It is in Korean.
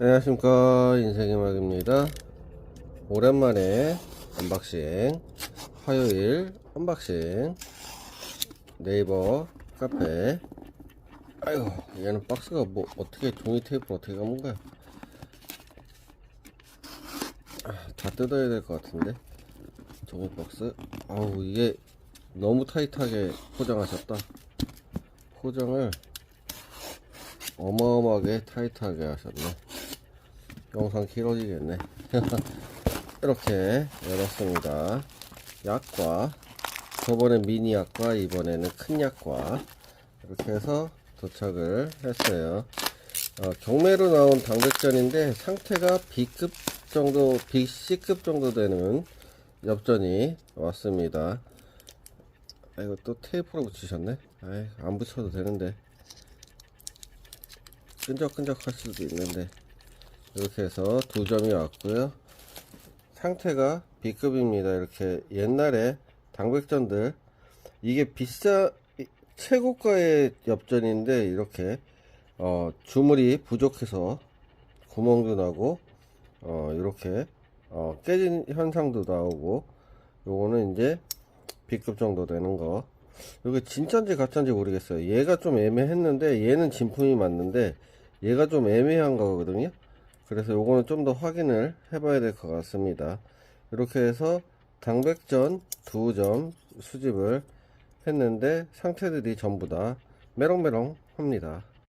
안녕하십니까 인생의 막입니다. 오랜만에 언박싱 화요일 언박싱 네이버 카페. 아이고 얘는 박스가 뭐 어떻게 종이 테이프 어떻게 감은 거야? 아, 다 뜯어야 될 것 같은데 종이 박스. 아우 이게 너무 타이트하게 포장하셨다. 포장을 어마어마하게 타이트하게 하셨네 영상 길어지겠네. 이렇게 열었습니다. 약과 저번에 미니 약과 이번에는 큰 약과 이렇게 해서 도착을 했어요. 어, 경매로 나온 당백전인데 상태가 B급 정도 BC급 정도 되는 엽전이 왔습니다. 아, 이거 또 테이프로 붙이셨네? 아이, 안 붙여도 되는데. 끈적끈적 할 수도 있는데 이렇게 해서 두 점이 왔고요. 상태가 B급입니다. 이렇게 옛날에 당백전들. 이게 비싸 이- 최고가의 엽전인데 이렇게 어, 주물이 부족해서 구멍도 나고 어, 이렇게 어, 깨진 현상도 나오고 요거는 이제 B급 정도 되는 거. 이게 진짜인지 가짜인지 모르겠어요. 얘가 좀 애매했는데 얘는 진품이 맞는데 얘가 좀 애매한 거거든요 그래서 요거는 좀 더 확인을 해봐야 될 것 같습니다. 이렇게 해서 당백전 두 점 수집을 했는데 상태들이 전부 다 메롱메롱 합니다